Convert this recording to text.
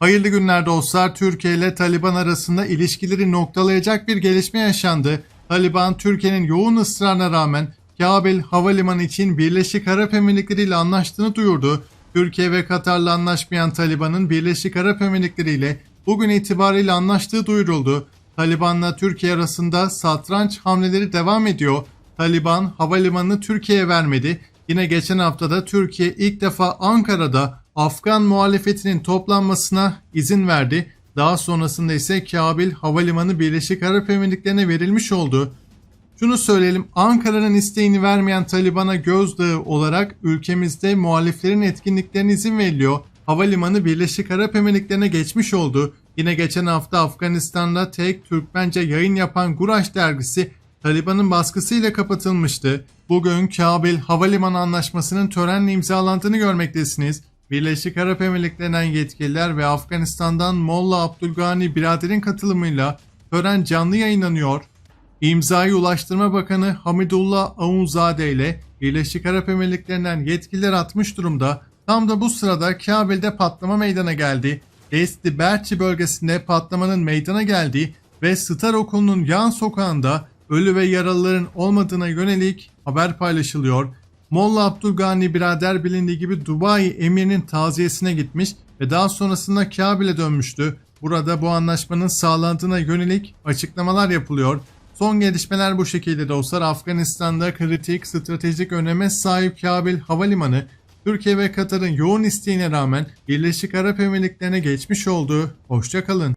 Hayırlı günler dostlar. Türkiye ile Taliban arasında ilişkileri noktalayacak bir gelişme yaşandı. Taliban Türkiye'nin yoğun ısrarına rağmen Kabil Havalimanı için Birleşik Arap Emirlikleri ile anlaştığını duyurdu. Türkiye ve Katar'la anlaşmayan Taliban'ın Birleşik Arap Emirlikleri ile bugün itibariyle anlaştığı duyuruldu. Taliban'la Türkiye arasında satranç hamleleri devam ediyor. Taliban havalimanını Türkiye'ye vermedi. Yine geçen haftada Türkiye ilk defa Ankara'da Afgan muhalefetinin toplanmasına izin verdi. Daha sonrasında ise Kabil Havalimanı Birleşik Arap Emirlikleri'ne verilmiş oldu. Şunu söyleyelim Ankara'nın isteğini vermeyen Taliban'a gözdağı olarak ülkemizde muhaliflerin etkinliklerine izin veriliyor. Havalimanı Birleşik Arap Emirlikleri'ne geçmiş oldu. Yine geçen hafta Afganistan'da tek Türkmence yayın yapan Guraş dergisi Taliban'ın baskısıyla kapatılmıştı. Bugün Kabil Havalimanı Anlaşması'nın törenle imzalandığını görmektesiniz. Birleşik Arap Emirlikleri'nden yetkililer ve Afganistan'dan Molla Abdülgani biraderin katılımıyla tören canlı yayınlanıyor. İmzayı Ulaştırma Bakanı Hamidullah Aunzade ile Birleşik Arap Emirlikleri'nden yetkililer atmış durumda. Tam da bu sırada Kabil'de patlama meydana geldi. Desti Berçi bölgesinde patlamanın meydana geldiği ve Star Okulu'nun yan sokağında ölü ve yaralıların olmadığına yönelik haber paylaşılıyor. Molla Abdülgani birader bilindiği gibi Dubai emirinin taziyesine gitmiş ve daha sonrasında Kabil'e dönmüştü. Burada bu anlaşmanın sağlandığına yönelik açıklamalar yapılıyor. Son gelişmeler bu şekilde dostlar. Afganistan'da kritik stratejik öneme sahip Kabil Havalimanı Türkiye ve Katar'ın yoğun isteğine rağmen Birleşik Arap Emirlikleri'ne geçmiş oldu. Hoşçakalın.